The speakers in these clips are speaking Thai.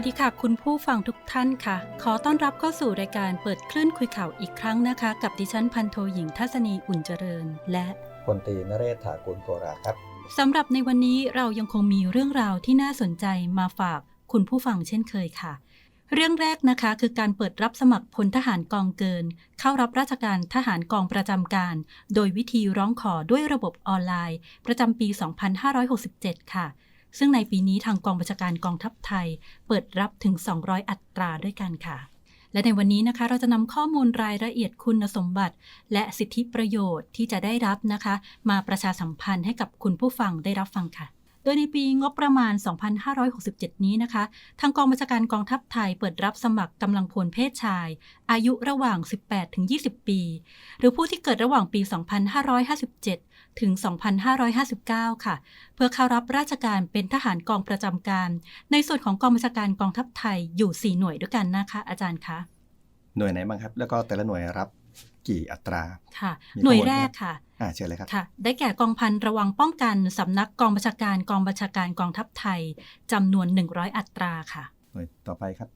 วัสดีค่ะคุณผู้ฟังทุกท่านค่ะ ขอต้อนรับเข้าสู่รายการเปิดคลื่นคุยข่าวอีกครั้งนะคะ กับดิฉันพันโทหญิงทัศนีอุ่นเจริญ และพลตรีนเรศถากุลโกราครับสำหรับในวันนี้เรายังคงมีเรื่องราวที่น่าสนใจมาฝากคุณผู้ฟังเช่นเคยค่ะ เรื่องแรกนะคะคือการเปิดรับสมัครพลทหารกองเกิน เข้ารับราชการทหารกองประจำการ โดยวิธีร้องขอด้วยระบบออนไลน์ ประจำปี 2567 ค่ะ ซึ่งในปีนี้ทางกองบัญชาการกองทัพไทย เปิดรับถึง 200 อัตราด้วยกันค่ะ และในวันนี้นะคะ เราจะนำข้อมูลรายละเอียดคุณสมบัติ และสิทธิประโยชน์ที่จะได้รับนะคะ มาประชาสัมพันธ์ให้กับคุณผู้ฟังได้รับฟังค่ะโดยในปีงบประมาณ 2567 นี้นะคะ ทางกองบัญชาการกองทัพไทยเปิดรับสมัครกำลังพลเพศชาย อายุระหว่าง 18-20 ปี หรือผู้ที่เกิดระหว่างปี 2557 ถึง 2559 ค่ะ เพื่อเข้ารับราชการเป็นทหารกองประจำการ ในส่วนของกองบัญชาการกองทัพไทยอยู่ 4 หน่วยด้วยกันนะคะ อาจารย์คะหน่วยไหนบ้างครับ แล้วก็แต่ละหน่วยรับกี่อัตราค่ะมีหน่วยข้อมูลแรไหมกค่ะอ่าเชิญเลยครับค่ะ ได้แก่กองพันระวังป้องกันสำนักกองบัญชาการกองบัญชาการกองทัพไทยจำนวน 100 อัตราค่ะ หน่วยต่อไปครับ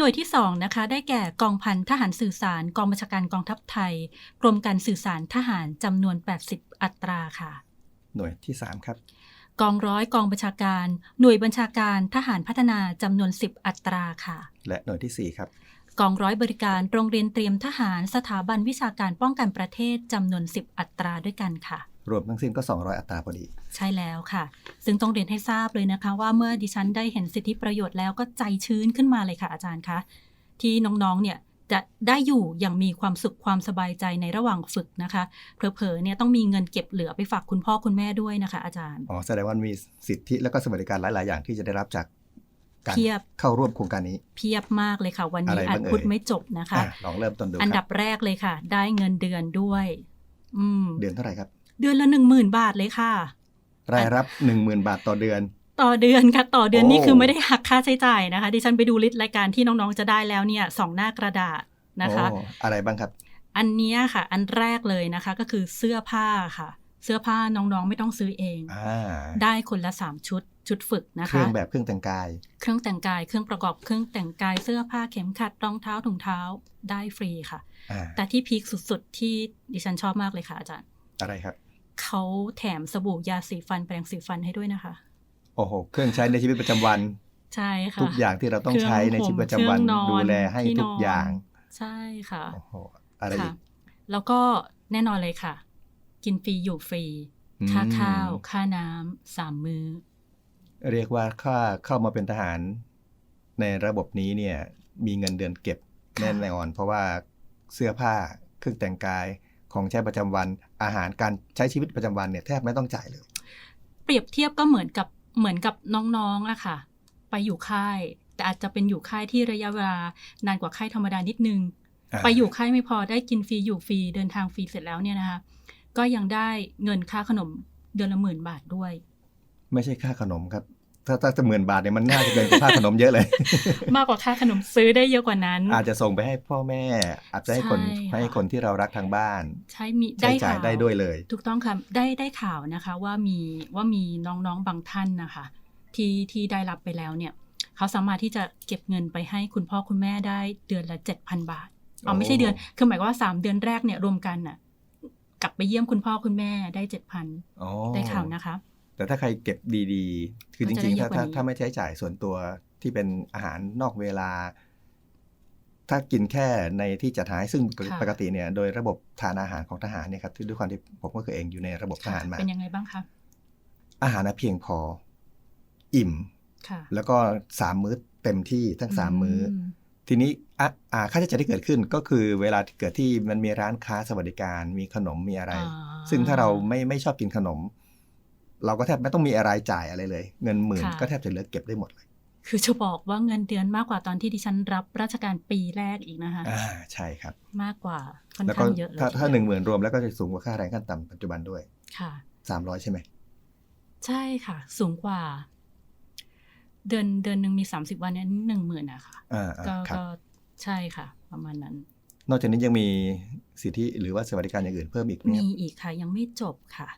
หน่วยที่2นะคะได้แก่กองพันทหารสื่อสาร กองบัญชาการกองทัพไทย กรมการสื่อสารทหารจำนวน 80 อัตราค่ะ หน่วยที่สามครับ กองร้อยกองบัญชาการ หน่วยบัญชาการทหารพัฒนาจำนวน 10 อัตราค่ะ และหน่วยที่สี่ครับกองร้อยบริการโรงเรียนเตรียมทหารสถาบันวิชาการป้องกันประเทศจำนวน 10 อัตราด้วยกันค่ะ รวมทั้งสิ้นก็ 200 อัตราพอดี ใช่แล้วค่ะ ซึ่งต้องเรียนให้ทราบเลยนะคะ ว่าเมื่อดิฉันได้เห็นสิทธิประโยชน์แล้วก็ใจชื้นขึ้นมาเลยค่ะอาจารย์คะที่น้องๆเนี่ยจะได้อยู่อย่างมีความสุขความสบายใจในระหว่างฝึกนะคะเผลอๆเนี่ยต้องมีเงินเก็บเหลือไปฝากคุณพ่อคุณแม่ด้วยนะคะ อาจารย์อ๋อแสดงว่ามีสิทธิและก็สวัสดิการหลาย ๆ อย่างที่จะได้รับจากการเพียบเข้าร่วมโครงการนี้ เพียบมากเลยค่ะ วันอะนี้ไรอาบ้าจงเอ่ยพูดไม่จบนะคะอะลองเริ่มต้นดูอันคดัรับบแรกเลยค่ะ ได้เงินเดือนด้วย อืมเดือนเท่าไหร่ครับ เดือนละหนึ่งหมื่นบาทเลยค่ะ รายรับ 10,000 บาทต่อเดือน ต่อเดือนค่ะ ต่อเดือนโอ้นี่คือไม่ได้หักค่าใช้จ่ายนะคะ ดิฉันไปดูลิสต์รายการที่น้องๆจะได้แล้วเนี่ยสองหน้ากระดาษนะคะโอ้อะไรบ้างครับ อันเนี้ยค่ะ อันแรกเลยนะคะก็คือเสื้อผ้าค่ะ เสื้อผ้าน้องๆไม่ต้องซื้อเองอ่าได้คนละสามชุดชุดฝึกนะเครื่คะองแบบเครื่องแต่งกาย เครื่องแต่งกาย เครื่องประกอบเครื่องแต่งกาย เสื้อผ้าเข็มขัดรองเท้าถุงเท้าได้ฟรีค่ะอ่าแต่ที่พีคสุดๆ ที่ดิฉันชอบมากเลยค่ะอาจารย์ อะไรครับ เขาแถมสบู่ยาสีฟันแปรงสีฟันให้ด้วยนะคะ โอ้โห เครื่องใช้ในชีวิตประจำวัน ใช่ค่ะ ทุกอย่างที่เราต้องใช้ในชีวิตประจำวันเครื่องห่มดูแลให้ที่นอนทุกอย่าง ใช่ค่ะ โอ้โห อะไรอีค่ะกแล้วก็แน่นอนเลยค่ะ กินฟรีอยู่ฟรีอืมค่าข้าว ค่าน้ำสามมือ้อ เรียกว่าค่าเข้ามาเป็นทหาร ในระบบนี้เนี่ย มีเงินเดือนเก็บแน่นอน เพราะว่าเสื้อผ้าเครื่องแต่งกาย ของใช้ประจำวัน อาหารการใช้ชีวิตประจำวันเนี่ยแทบไม่ต้องจ่ายเลย เปรียบเทียบก็เหมือนกับเหมือนกับน้องๆอะค่ะ ไปอยู่ค่าย แต่อาจจะเป็นอยู่ค่ายที่ระยะเวลานานกว่าค่ายธรรมดานิดนึงอ่าไปอยู่ค่ายไม่พอได้กินฟรีอยู่ฟรีเดินทางฟรีเสร็จแล้วเนี่ยนะคะก็ยังได้เงินค่าขนมเดือนละหมื่นบาทด้วย ไม่ใช่ค่าขนมครับ ถ้าถ้าจะหมื่นบาทเนี่ยมันน่าจะเกินกว่าค่าขนมเยอะเลย มากกว่าค่าขนมซื้อได้เยอะกว่านั้น อาจจะส่งไปให้พ่อแม่ อาจจะให้คนใช่ค่ะให้คนที่เรารักทางบ้าน ใช้มีใช้ได้จ่ายข่าวได้ด้วยเลย ถูกต้องค่ะได้ได้ข่าวนะคะว่ามีว่ามีน้องๆบางท่านนะคะ ที่ที่ได้รับไปแล้วเนี่ย เขาสามารถที่จะเก็บเงินไปให้คุณพ่อคุณแม่ได้เดือนละเจ็ดพันบาทอ๋อไม่ใช่เดือนคือหมายความว่าสามเดือนแรกเนี่ยรวมกันน่ะกลับไปเยี่ยมคุณพ่อคุณแม่ได้เจ็ดพันอ๋อได้ข่าวนะคะ แต่ถ้าใครเก็บดีๆ คือจก็จะริงๆได้ถ้าเยอะกว่านี้ถ้าถ้าไม่ใช้จ่ายส่วนตัวที่เป็นอาหารนอกเวลา ถ้ากินแค่ในที่จัดหาให้ซึ่งปกติเนี่ย โดยระบบทานอาหารของทหารเนี่ยครับที่ด้วยความที่ผมก็คือเองอยู่ในระบบทหารมาเป็นยังไงบ้างคะอาหารน่ะเพียงพอ อิ่มค่ะแล้วก็สามมื้อเต็มที่ทั้งสามมื้ออทีนี้อะอ่าค่าใช้จ่ายที่เกิดขึ้นก็คือเวลาที่เกิดที่มันมีร้านค้าสวัสดิการมีขนมมีอะไรอ่าซึ่งถ้าเราไม่ไม่ชอบกินขนม เราก็แทบไม่ต้องมีอะไรจ่ายอะไรเลย เงินหมื่นค่ะก็แทบจะเหลือเก็บได้หมดเลย คือจะบอกว่าเงินเดือนมากกว่าตอนที่ดิฉันรับราชการปีแรกอีกนะคะอ่าใช่ครับ มากกว่าค่อนแล้วก็ข้างเยอะเลยถ้าทีถ้าเดียวหนึ่งหมื่นรวมแล้วก็จะสูงกว่าค่าแรงขั้นต่ำปัจจุบันด้วย ค่ะสามร้อยใช่ไหมใช่ค่ะ สูงกว่า เดือนเดือนหนึ่งมีสามสิบวันเนี่ยหนึ่งหมื่นอะค่ะอ่าอ่าก็ครับก็ใช่ค่ะ ประมาณนั้น นอกจากนี้ยังมีสิทธิหรือว่าสวัสดิการอย่างอื่นเพิ่มอีกไหมคมีรับอีกค่ะ ยังไม่จบค่ะ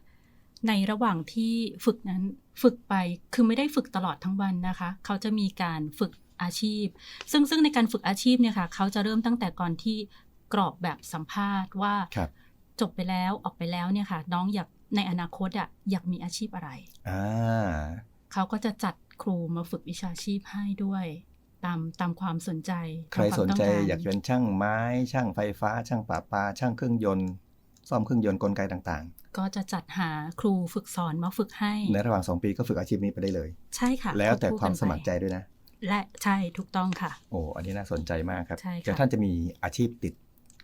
ในระหว่างที่ฝึกนั้นฝึกไปคือไม่ได้ฝึกตลอดทั้งวันนะคะ เขาจะมีการฝึกอาชีพ ซึ่งซึ่งในการฝึกอาชีพเนี่ยค่ะ เขาจะเริ่มตั้งแต่ก่อนที่กรอกแบบสัมภาษณ์ว่าครับจบไปแล้วออกไปแล้วเนี่ยค่ะ น้องอยากในอนาคตอะอยากมีอาชีพอะไรอ่าเขาก็จะจัดครูมาฝึกวิชาชีพให้ด้วยตามตามความสนใจ ใครตามวามสนใจต้งรอยากเป็นช่างไม้ ช่างไฟฟ้า ช่างปราปาช่างเครื่องยนต์ ซ่อมเครื่องยนต์กลไกต่าง ก็จะจัดหาครูฝึกสอนมาฝึกให้ๆในระหว่าง 2 ปีก็ฝึกอาชีพนี้ไปได้เลย ใช่ค่ะ แล้วแต่บความกันไปสมัครใจด้วยนะ และใช่ถูกต้องค่ะ โอ้อันนี้น่าสนใจมากครับใช่ค่ะแต่ท่านจะมีอาชีพติด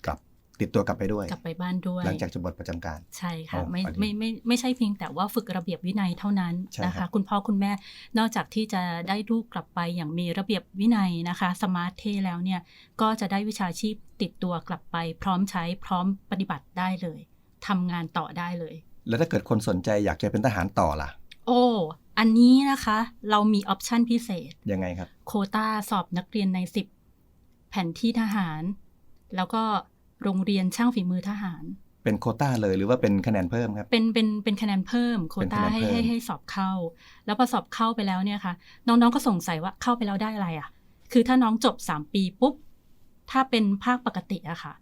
กลับติดตัวกลับไปด้วย กลับไปบ้านด้วย หลังจากจบทประจำการ ใช่ค่ะอ๋อไม่อันนี้ไม่ไม่ไม่ใช่เพียงแต่ว่าฝึกระเบียบวินัยเท่านั้นใช่นะครัคะบคุณพ่อคุณแม่นอกจากที่จะได้ลูกกลับไปอย่างมีระเบียบวินัยนะคะ สมาร์ทเทแล้วเนี่ย ก็จะได้วิชาชีพติดตัวกลับไป พร้อมใช้พร้อมปฏิบัติได้เลย ทำงานต่อได้เลย แล้วถ้าเกิดคนสนใจอยากจะเป็นทหารต่อล่ะ โอ้อันนี้นะคะ เรามีออปชันพิเศษ ยังไงครับ โควต้าสอบนักเรียนใน 10 แผนที่ทหาร แล้วก็โรงเรียนช่างฝีมือทหาร เป็นโควต้าเลยหรือว่าเป็นคะแนนเพิ่มครับ เป็นเป็นเป็นคะแนนเพิ่มโควต้าเป็นคะแนนให้เพิ่มให้ให้สอบเข้า แล้วพอสอบเข้าไปแล้วเนี่ยค่ะ น้องๆก็สงสัยว่าเข้าไปแล้วได้อะไรอะ คือถ้าน้องจบ 3 ปีปุ๊บ ถ้าเป็นภาคปกติอะค่ะ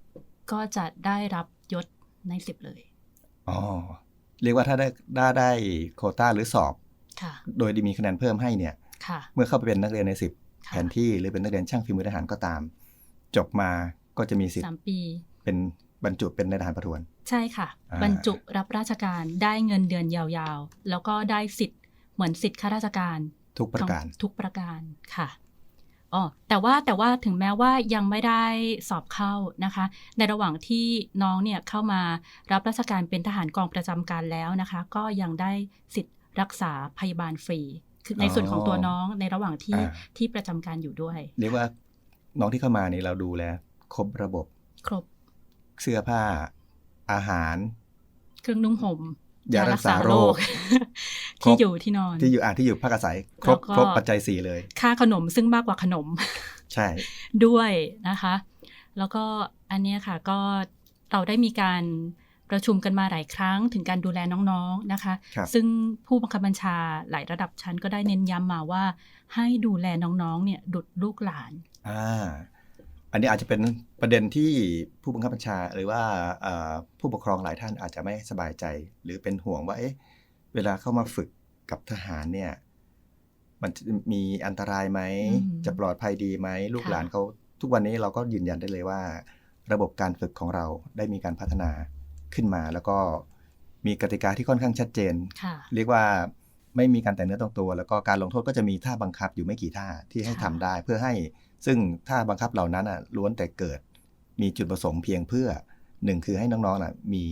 ก็จะได้รับยศ ในสิบเลย อ๋อ เรียกว่าถ้าได้ได้ได้โควต้าหรือสอบค่ะโดยมีคะแนนเพิ่มให้เนี่ยค่ะเมื่อเข้าไปเป็นนักเรียนในสิบค่ะแผนที่หรือเป็นนักเรียนช่างฝีมือทหารก็ตาม จบมาก็จะมีสิทธิ์สามปี เป็นบรรจุเป็นนายทหารประทวน ใช่ค่ะอ่าบรรจุรับราชการได้เงินเดือนยาวๆ แล้วก็ได้สิทธิ์เหมือนสิทธิ์ข้าราชการ ทุกประการทุกประการค่ะ อ๋อแต่ว่าแต่ว่าถึงแม้ว่ายังไม่ได้สอบเข้านะคะ ในระหว่างที่น้องเนี่ยเข้ามารับราชการเป็นทหารกองประจำการแล้วนะคะ ก็ยังได้สิทธิ์รักษาพยาบาลฟรี คือในอ๋อส่วนของตัวน้องในระหว่างที่อ่าที่ประจำการอยู่ด้วย เรียกว่าน้องที่เข้ามานี่เราดูแลครบระบบ ครบ เสื้อผ้าอาหาร เครื่องนุ่งห่มยารักษาโรคคร ที่บอยู่ที่นอน ที่อยู่อ่าที่อยู่พักอาศัย ครบแล้วก็ครบปัจจัยสี่เลย ค่าขนมซึ่งมากกว่าขนม ใช่ ด้วยนะคะ แล้วก็อันเนี้ยค่ะก็เราได้มีการประชุมกันมาหลายครั้งถึงการดูแลน้องๆนะคะครับซึ่งผู้บังคับบัญชาหลายระดับชั้นก็ได้เน้นย้ำมาว่า ให้ดูแลน้องๆ เนี่ยดุดลูกหลานอ่าอันนี้อาจจะเป็นประเด็นที่ผู้บังคับบัญชาหรือว่าเอ่อผู้ปกครองหลายท่านอาจจะไม่สบายใจ หรือเป็นห่วงว่าเอ๊ะ เวลาเข้ามาฝึกกับทหารเนี่ย มันจะมีอันตรายไหมอืมจะปลอดภัยดีไหม ลูกค่ะหลานเขาทุกวันนี้เราก็ยืนยันได้เลยว่า ระบบการฝึกของเราได้มีการพัฒนาขึ้นมา แล้วก็มีกติกาที่ค่อนข้างชัดเจนค่ะเรียกว่าไม่มีการแต่เนื้อตรงตัว แล้วก็การลงโทษก็จะมีท่าบังคับอยู่ไม่กี่ท่าที่ให้ค่ะทำได้ เพื่อให้ซึ่งท่าบังคับเหล่านั้นอะล้วนแต่เกิด มีจุดประสงค์เพียงเพื่อหนึ่งคือให้น้องๆน่ะมี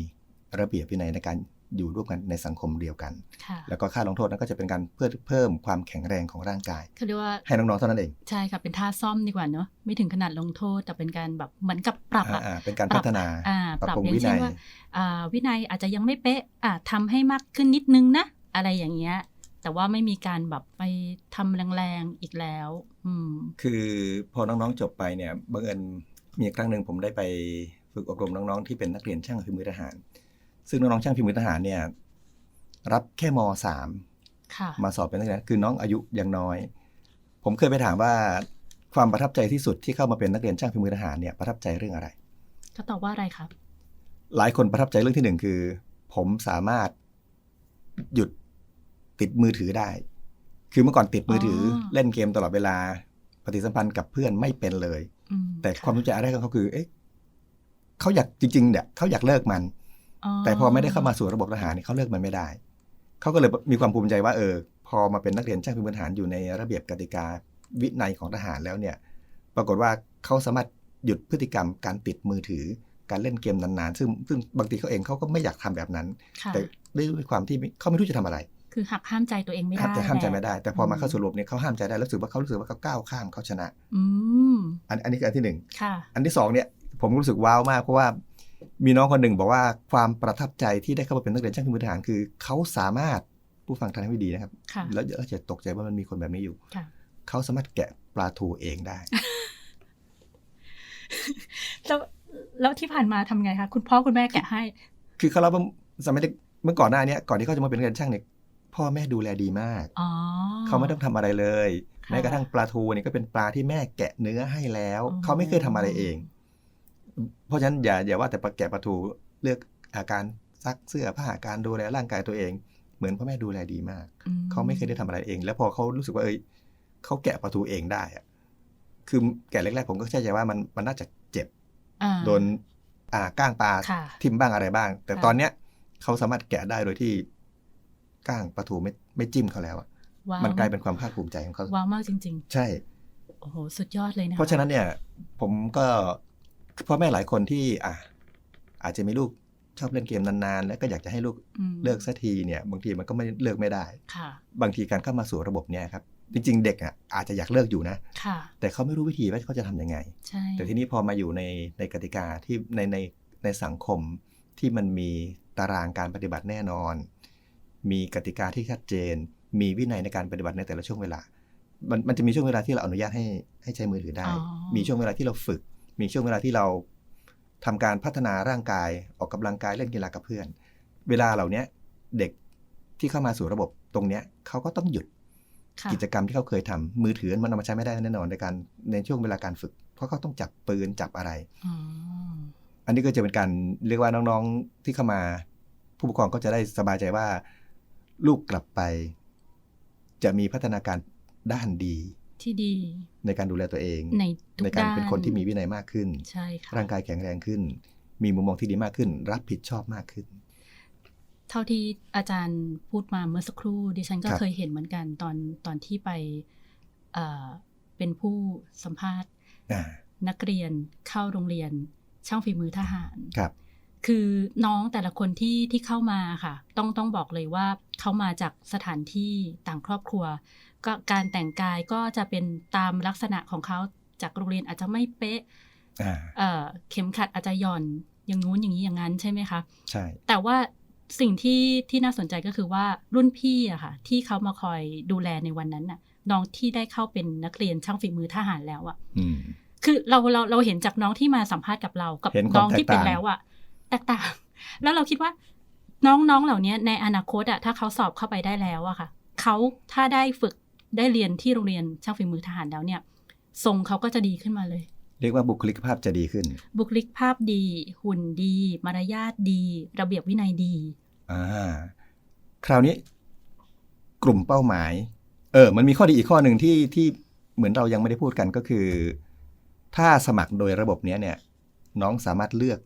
ระเบียบวินัยในการ อยู่ร่วมกันในสังคมเดียวกันค่ะแล้วก็ค่าลงโทษนั้นก็จะเป็นการเพื่อเพิ่มความแข็งแรงของร่างกายเขาเรียกว่าให้น้องๆเท่านั้นเอง ใช่ค่ะ เป็นท่าซ่อมดีกว่าเนอะไม่ถึงขนาดลงโทษ แต่เป็นการแบบเหมือนกับปรับอะอ่าๆเป็นการพัฒนาอ่าปรับปรับปรุงอย่างวิเช่นันยว่าอ่าวินัยอาจจะยังไม่เป๊ะอ่าทำให้มากขึ้นนิดนึงนะ อะไรอย่างเงี้ยแต่ว่าไม่มีการแบบไปทำแรงๆอีกแล้ว อืม คือพอน้องๆจบไปเนี่ยบังเอิญมีครั้งหนึ่งผมได้ไปฝึกอบรมน้องๆที่เป็นนักเรียนช่างฝีมือทหาร ซึ่งน้องๆช่างฝีมือทหารเนี่ย รับแค่มสามค่ะมาสอบเป็นนักเรียนคือน้องอายุยังน้อย ผมเคยไปถามว่าความประทับใจที่สุดที่เข้ามาเป็นนักเรียนช่างฝีมือทหารเนี่ยประทับใจเรื่องอะไรก็ตอบว่าอะไรครับ หลายคนประทับใจเรื่องที่หนึ่งคือ ผมสามารถหยุดติดมือถือได้ คือเมื่อก่อนติดมือถือออเล่นเกมตลอดเวลา ปฏิสัมพันธ์กับเพื่อนไม่เป็นเลยอืมแต่ความรู้ใจแรกของเขาคือ เอ๊ะเขาอยากจริง ๆ เนี่ยเขาอยากเลิกมัน แต่พอไม่ได้เข้ามาสู่ระบบทหารเนี่ยเขาเลิกมันไม่ได้ เขาก็เลยมีความภูมิใจว่าเออ พอมาเป็นนักเรียนช่างพิมพ์ทหารอยู่ในระเบียบกติกาวินัยของทหารแล้วเนี่ย ปรากฏว่าเขาสามารถหยุดพฤติกรรมการติดมือถือ การเล่นเกมนานๆ ซึ่งซึ่งบางทีเขาเองเขาก็ไม่อยากทำแบบนั้นค่ะแต่ด้วยความที่เขาไม่รู้จะทำอะไร คือหักห้ามใจตัวเองไม่ห้ามได้จะห้ามใจแหละไม่ได้ แต่พอมาอืมเข้าสู่ระบบเนี่ยเขาห้ามใจได้แล้วรู้สึกว่าเขารู้สึกว่าเขาก้าวข้ามเขาชนะ อืมอันอันนี้คืออันที่หนึ่งค่ะอันที่สองเนี่ยผมรู้สึกว้าวมากเพราะว่า มีน้องคนหนึ่งบอกว่าความประทับใจที่ได้เข้ามาเป็นนักเรียนช่างฝีมือทหารคือเขาสามารถผู้ฟังทางให้ดีนะครับค่ะแล้วเราจะตกใจว่ามันมีคนแบบนี้อยู่ค่ะเขาสามารถแกะปลาทูเองได้ แล้วแล้วที่ผ่านมาทำไงคะคุณพ่อคุณแม่แกะให้ คือเขาเล่าว่าสมัยเด็กเมื่อก่อนหน้าเนี้ก่อนที่เขาจะมาเป็นนักเรียนช่างเนี่ยพ่อแม่ดูแลดีมากอ๋อเขาไม่ต้องทำอะไรเลยค่ะแม้กระทั่งปลาทูเนี่ยก็เป็นปลาที่แม่แกะเนื้อให้แล้วอ๋อเขาไม่เคยทำอะไรเอง เพราะฉะนั้นอย่าอย่าว่าแต่ปลาแกะปลาทูเลือกอาการซักเสื้อผ้าการดูแลร่างกายตัวเอง เหมือนพ่อแม่ดูแลดีมากอืเขาไม่เคยได้ทำอะไรเอง แล้วพอเขารู้สึกว่าเอ้ยเขาแกะปลาทูเองได้อะคือแกะแรกๆผมก็เข้าใจว่ามันมันน่าจะเจ็บอ่าโดนอ่าก้างปลาค่ะทิ่มบ้างอะไรบ้าง แต่ค่ะตอนเนี้ยเขาสามารถแกะได้โดยที่ก้างปลาทูไม่ไม่จิ้มเขาแล้วอะว้าวมันกลายเป็นความภาคภูมิใจของเขาว้าวมากจริงใช่ๆโอ้โหสุดยอดเลยนะคเพราะฉะนั้นเนี่ย ผมก็ พ่อแม่หลายคนที่อะอาจจะมีลูกชอบเล่นเกมนานๆ แล้วก็อยากจะให้ลูกมเลิกสักทีเนี่ย บางทีมันก็ไม่เลิกไม่ได้ค่ะบางทีการเข้ามาสู่ระบบเนี่ยครับ จริง ๆ เด็กอะอาจจะอยากเลิกอยู่นะค่ะแต่เขาไม่รู้วิธีว่าเขาจะทำยังไงใช่แต่ทีนี้พอมาอยู่ในในกติกาที่ในในในสังคมที่มันมีตารางการปฏิบัติแน่นอน มีกติกาที่ชัดเจน มีวินัยในการปฏิบัติในแต่ละช่วงเวลา มันมันจะมีช่วงเวลาที่เราอนุญาตให้ให้ใช้มือถือได้อ๋อมีช่วงเวลาที่เราฝึก มีช่วงเวลาที่เราทำการพัฒนาร่างกายออกกำลังกายเล่นกีฬากับเพื่อน เวลาเหล่าเนี้ยเด็กที่เข้ามาสู่ระบบตรงเนี้ยเขาก็ต้องหยุดค่ะกิจกรรมที่เขาเคยทำมือถือมันเอามาใช้ไม่ได้แน่นอนในการในช่วงเวลาการฝึก เพราะเขาต้องจับปืนจับอะไรอ๋ออันนี้ก็จะเป็นการเรียกว่าน้องๆที่เข้ามา ผู้ปกครองก็จะได้สบายใจว่า ลูกกลับไป จะมีพัฒนาการด้านดี ที่ดี ในการดูแลตัวเอง ในทุกในการด้านเป็นคนที่มีวินัยมากขึ้นใช่ค่ะร่างกายแข็งแรงขึ้น มีมุมมองที่ดีมากขึ้น รับผิดชอบมากขึ้น เท่าที่อาจารย์พูดมาเมื่อสักครู่ดิฉันก็ครับเคยเห็นเหมือนกันตอนตอนที่ไปเอ่อเป็นผู้สัมภาษณ์อ่านักเรียนเข้าโรงเรียนช่างฝีมือทหารครับ คือน้องแต่ละคนที่ที่เข้ามาค่ะ ต้องต้องบอกเลยว่าเขามาจากสถานที่ต่างครอบครัว ก็การแต่งกายก็จะเป็นตามลักษณะของเขาจากโรงเรียนอาจจะไม่เป๊ะอ่าเอ่อเข็มขัดอาจจะหย่อนอย่างนู้นอย่างนี้อย่างนั้นใช่ไหมคะใช่แต่ว่าสิ่งที่ที่น่าสนใจก็คือว่ารุ่นพี่อะค่ะ ที่เขามาคอยดูแลในวันนั้นน่ะ น้องที่ได้เข้าเป็นนักเรียนช่างฝีมือทหารแล้วอะอืมคือเราเราเราเห็นจากน้องที่มาสัมภาษณ์กับเรากับเห็นความน้องที่เป็นแตกต่างแล้วอะแตกต่างแล้วเราคิดว่าน้องๆเหล่านี้ในอนาคตอะถ้าเขาสอบเข้าไปได้แล้วอะค่ะเขาถ้าได้ฝึกได้เรียนที่โรงเรียนช่างฝีมือทหารแล้วเนี่ย ทรงเขาก็จะดีขึ้นมาเลย เรียกว่าบุคลิกภาพจะดีขึ้น บุคลิกภาพดี หุ่นดี มารยาทดี ระเบียบวินัยดีอ่าคราวนี้กลุ่มเป้าหมาย เออ มันมีข้อดีอีกข้อหนึ่งที่ที่เหมือนเรายังไม่ได้พูดกันก็คือ ถ้าสมัครโดยระบบเนี้ยเนี่ย น้องสามารถเลือก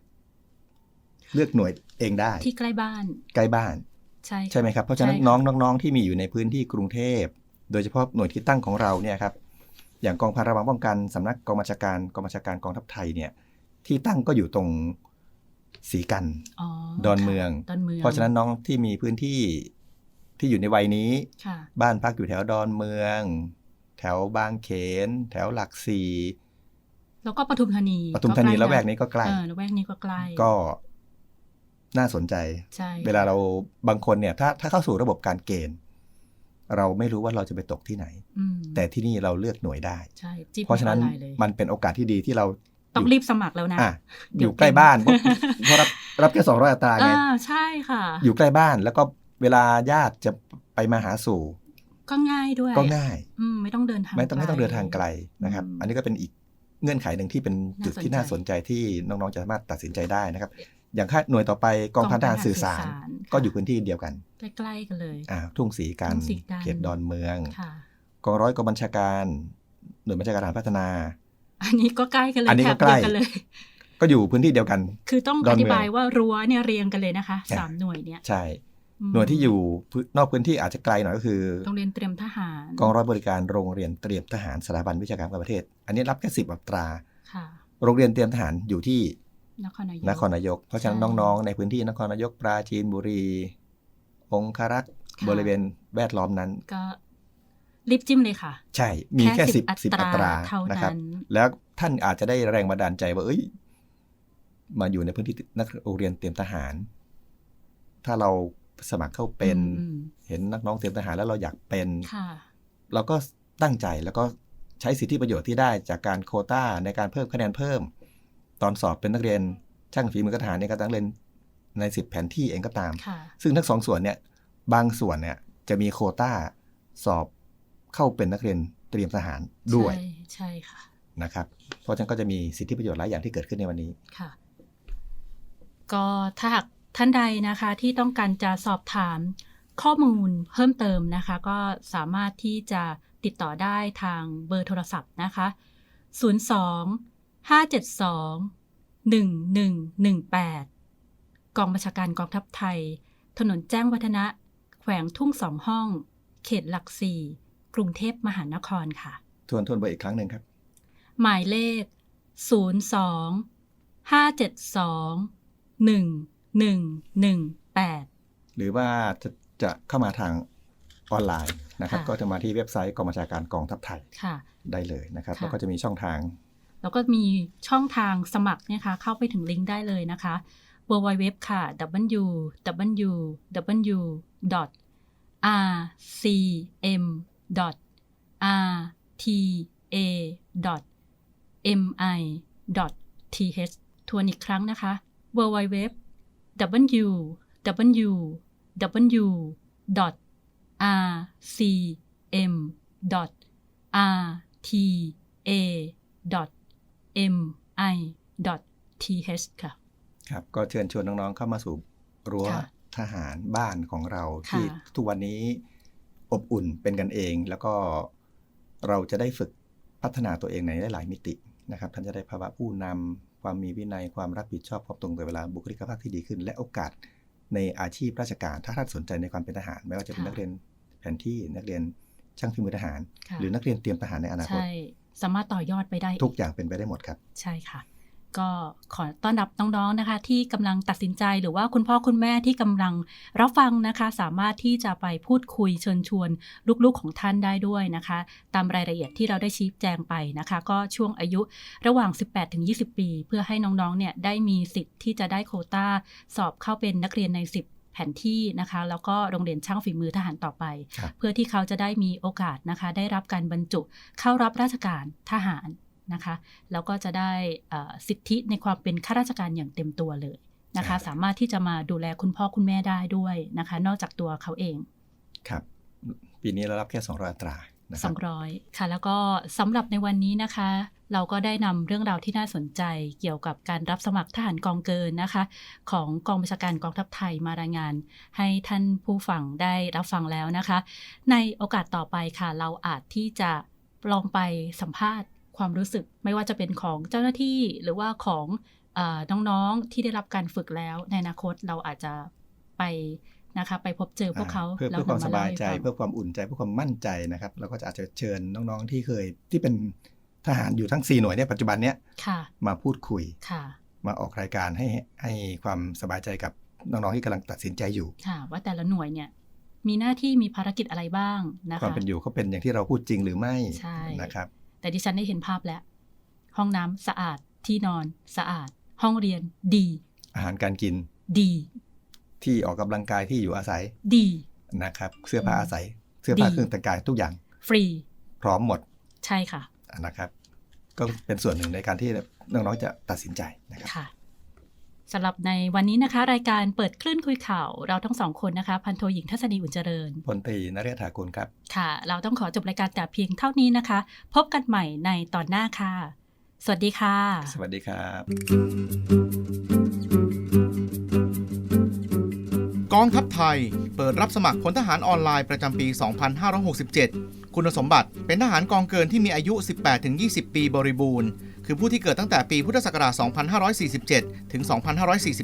เลือกหน่วยเองได้ ที่ใกล้บ้าน ใกล้บ้าน ใช่ค่ะใช่ไหมครับ เพราะฉะนั้นใช่ค่ะน้องน้องๆที่มีอยู่ในพื้นที่กรุงเทพ โดยเฉพาะหน่วยที่ตั้งของเราเนี่ยครับ อย่างกองพันระวังป้องกันสำนักกองบัญชาการกองบัญชาการกองทัพไทยเนี่ย ที่ตั้งก็อยู่ตรงสีกันอ๋อดอนเมืองค่ะดอนเมือง เพราะฉะนั้นน้องที่มีพื้นที่ที่อยู่ในวัยนี้ค่ะบ้านพักอยู่แถวดอนเมือง แถวบางเขน แถวหลักสี่แล้วก็ปทุมธานีปทุมธานีใล้ละแวกนี้ก็ใกล้เออละแวกนี้ก็ใกล้ ก็ น่าสนใจใช่เวลาเราบางคนเนี่ยถ้าถ้าเข้าสู่ระบบการเกณฑ์ เราไม่รู้ว่าเราจะไปตกที่ไหนอืมแต่ที่นี่เราเลือกหน่วยได้ใช่จิ้มเพราะฉะนั้นออไลเลยมันเป็นโอกาสที่ดีที่เราต้องรีบสมัครแล้วนะอะเดี๋อยวยู่ใกล้บ้านเพราะเพราะรับรับแค่สองร้อยอัตราไงอ่าใช่ค่ะ อยู่ใกล้บ้านแล้วก็เวลาญาติจะไปมาหาสู่ ก็ง่ายด้วย ก็ง่ายอืมไม่ต้องเดินทางไม่ต้องไม่ต้องลเดินทางไกลนะครับอืมอันนี้ก็เป็นอีกเงื่อนไขหนึ่งที่เป็นจุดที่น่าน่าสสนนใจใจที่น้องๆจะสามารถตัดสินใจได้นะครับ อย่างค่าหน่วยต่อไปกองพันทหารสื่อสาร ก็อยู่พื้นที่เดียวกัน ใกล้ๆกันเลยอ่าทุ่งสีกันทุ่งศรีกันเขตดอนเมืองค่ะกองร้อยกองบัญชาการหน่วยบัญชาการทหารพัฒนา อันนี้ก็ใกล้กันเลยอันนี้แถก็บใกล้เดียวกันเลย ก็อยู่พื้นที่เดียวกัน คือต้องดออนเมืองธิบายว่ารั้วเนี่ยเรียงกันเลยนะคะอะสามหน่วยเนี่ยใช่มหน่วยที่อยู่พื้นนอกพื้นที่อาจจะไกลหน่อยก็คือโรงเรียนเตรียมทหารกองร้อยบริการโรงเรียนเตรียมทหารสถาบันวิชาการการประเทศ อันนี้รับแค่สิบอัตราค่ะโรงเรียนเตรียมทหารอยู่ที่ นครนายกนครนายก เพราะฉะนั้นใช่น้องๆ ในพื้นที่นครนายกปราจีนบุรี องคารักษ์ค่ะบริเวณแวดล้อมนั้น ก็รีบจิ้มเลยค่ะ ใช่ มีแค่แค่สิบ10สิบอัอัตตราราเท่านั้นนะครับ แล้วท่านอาจจะได้แรงบันดาลใจว่า เอ้ย มาอยู่ในพื้นที่นักโรงเรียนเตรียมทหาร ถ้าเราสมัครเข้าเป็นอืมเห็นนักน้องเตรียมทหารแล้วเราอยากเป็นค่ะเราก็ตั้งใจแล้วก็ใช้สิทธิประโยชน์ที่ได้จากการโควต้าในการเพิ่มคะแนนเพิ่ม ตอนสอบเป็นนักเรียนช่างฝีมือกับทหารเนี่ยก็ตั้งเรียนในสิบแผนที่เองก็ตามค่ะซึ่งทั้งสองส่วนเนี่ยบางส่วนเนี่ยจะมีโควต้าสอบเข้าเป็นนักเรียนเตตรียมทหารด้วยใช่ใช่ค่ะนะครับเพราะฉะนั้นก็จะมีสิทธิประโยชน์หลายอย่างที่เกิดขึ้นในวันนี้ค่ะ ก็ถ้าหากท่านใดนะคะที่ต้องการจะสอบถามข้อมูลเพิ่มเติมนะคะ ก็สามารถที่จะติดต่อได้ทางเบอร์โทรศัพท์นะคะ 02 572 1118 กองบัญชาการกองทัพไทย ถนนแจ้งวัฒนะ แขวงทุ่งสองห้อง เขตหลักสี่กรุงเทพมหานครค่ะ ทวนทวนเบอร์อีกครั้งหนึ่งครับ หมายเลข 02 572 1118 หรือว่าจะจะเข้ามาทางออนไลน์นะครับค่ะก็จะมาที่เว็บไซต์กองบัญชาการกองทัพไทยค่ะได้เลยนะครับค่ะแล้วก็จะมีช่องทาง แล้วก็มีช่องทางสมัครเนี่ยค่ะเข้าไปถึงลิงก์ได้เลยนะคะ www ค่ะ www rcm rta mi th ทวนอีกครั้งนะคะ www www rcm rta mi th ค่ะ ครับ ก็เชิญชวนน้องๆเข้ามาสู่รั้วค่ะทหารบ้านของเราค่ะที่ทุกวันนี้อบอุ่นเป็นกันเอง แล้วก็เราจะได้ฝึกพัฒนาตัวเองในหลายๆมิตินะครับ ท่านจะได้ภาวะผู้นำความมีวินัยความรับผิดชอบความตรงต่อเวลาบุคลิกภาพที่ดีขึ้น และโอกาสในอาชีพราชการ ถ้าท่านสนใจในความเป็นทหาร ไม่ว่าจะเป็นค่ะนักเรียนแผนที่นักเรียน ช่างฝีมือทหารค่ะหรือนักเรียนเตรียมทหารในอนาคตใช่สามารถต่อยอดไปได้ ทุกอย่างเป็นไปได้หมดครับ ใช่ค่ะ ก็ขอต้อนรับน้องๆนะคะ ที่กำลังตัดสินใจหรือว่าคุณพ่อคุณแม่ที่กำลังรับฟังนะคะ สามารถที่จะไปพูดคุยเชิญชวนลูกๆของท่านได้ด้วยนะคะ ตามรายละเอียดที่เราได้ชี้แจงไปนะคะ ก็ช่วงอายุระหว่าง 18-20ปี เพื่อให้น้องๆเนี่ยได้มีสิทธิ์ที่จะได้โควต้า สอบเข้าเป็นนักเรียนใน 10 แผนที่นะคะ แล้วก็โรงเรียนช่างฝีมือทหารต่อไปครับเพื่อที่เขาจะได้มีโอกาสนะคะ ได้รับการบรรจุเข้ารับราชการทหารนะคะ แล้วก็จะได้เอ่อสิทธิในความเป็นข้าราชการอย่างเต็มตัวเลยนะคะใช่สามารถที่จะมาดูแลคุณพ่อคุณแม่ได้ด้วยนะคะ นอกจากตัวเขาเอง ครับ ปีนี้เรารับแค่ 200อัตรานะครับ200ค่ะ แล้วก็สำหรับในวันนี้นะคะ เราก็ได้นำเรื่องราวที่น่าสนใจเกี่ยวกับการรับสมัครทหารกองเกินนะคะ ของกองบัญชาการกองทัพไทยมารายงาน ให้ท่านผู้ฟังได้รับฟังแล้วนะคะ ในโอกาสต่อไปค่ะ เราอาจที่จะลองไปสัมภาษณ์ความรู้สึกไม่ว่าจะเป็นของเจ้าหน้าที่หรือว่าของเออน้องๆที่ได้รับการฝึกแล้ว ในอนาคตเราอาจจะไปนะคะไปพบเจอพวกเขาเพื่อแล้เพื่อความนำสเล่บายให้ใจฟังเพื่อความอุ่นใจเพื่อความมั่นใจนะครับเราก็จะอาจจะเชิญน้องๆที่เคยที่เป็น ทหารอยู่ทั้ง 4 หน่วยเนี่ยปัจจุบันเนี้ยค่ะมาพูดคุยค่ะมาออกรายการให้ให้ความสบายใจกับน้องๆที่กำลังตัดสินใจอยู่ค่ะว่าแต่ละหน่วยเนี่ยมีหน้าที่มีภารกิจอะไรบ้างนะความคะเป็นอยู่เขาเป็นอย่างที่เราพูดจริงหรือไม่ใช่นะครับ แต่ดิฉันได้เห็นภาพแล้ว ห้องน้ำสะอาดที่นอนสะอาด ห้องเรียนดี อาหารการกินดี ที่ออกกำลังกายที่อยู่อาศัยดีนะครับ เสื้อผ้าอาศัย เสื้อผ้าดีเครื่องแต่งกายทุกอย่าง ฟรี พร้อมหมด ใช่ค่ะนะครับ ก็เป็นส่วนหนึ่งในการที่น้องๆจะตัดสินใจนะครับค่ะสำหรับในวันนี้นะคะ รายการเปิดคลื่นคุยข่าวเราทั้งสองคนนะคะ พันโทหญิงทัศนีอุ่นเจริญพลตรีนเรศถากุลครับ ค่ะ เราต้องขอจบรายการแต่เพียงเท่านี้นะคะ พบกันใหม่ในตอนหน้าค่ะ สวัสดีค่ะ สวัสดีครับ กองทัพไทย เปิดรับสมัครพลทหารออนไลน์ประจำปี 2567 คุณสมบัติเป็นทหารกองเกินที่มีอายุ 18-20 ปีบริบูรณ์ คือผู้ที่เกิดตั้งแต่ปีพุทธศักราช 2547 ถึง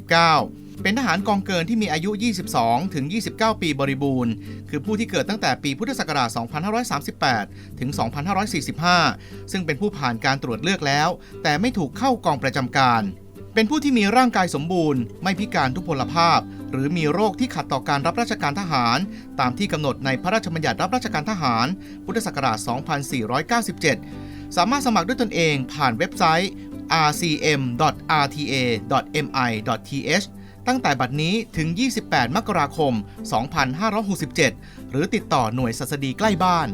2549 เป็นทหารกองเกินที่มีอายุ 22 ถึง 29 ปีบริบูรณ์ คือผู้ที่เกิดตั้งแต่ปีพุทธศักราช 2538 ถึง 2545 ซึ่งเป็นผู้ผ่านการตรวจเลือกแล้ว แต่ไม่ถูกเข้ากองประจำการ เป็นผู้ที่มีร่างกายสมบูรณ์ ไม่พิการทุพพลภาพ หรือมีโรคที่ขัดต่อการรับราชการทหาร ตามที่กำหนดในพระราชบัญญัติรับราชการทหาร พุทธศักราช 2497 สามารถสมัครด้วยตนเองผ่านเว็บไซต์ rcm.rta.mi.th ตั้งแต่บัดนี้ถึง 28 มกราคม 2567 หรือติดต่อหน่วยสัสดีใกล้บ้าน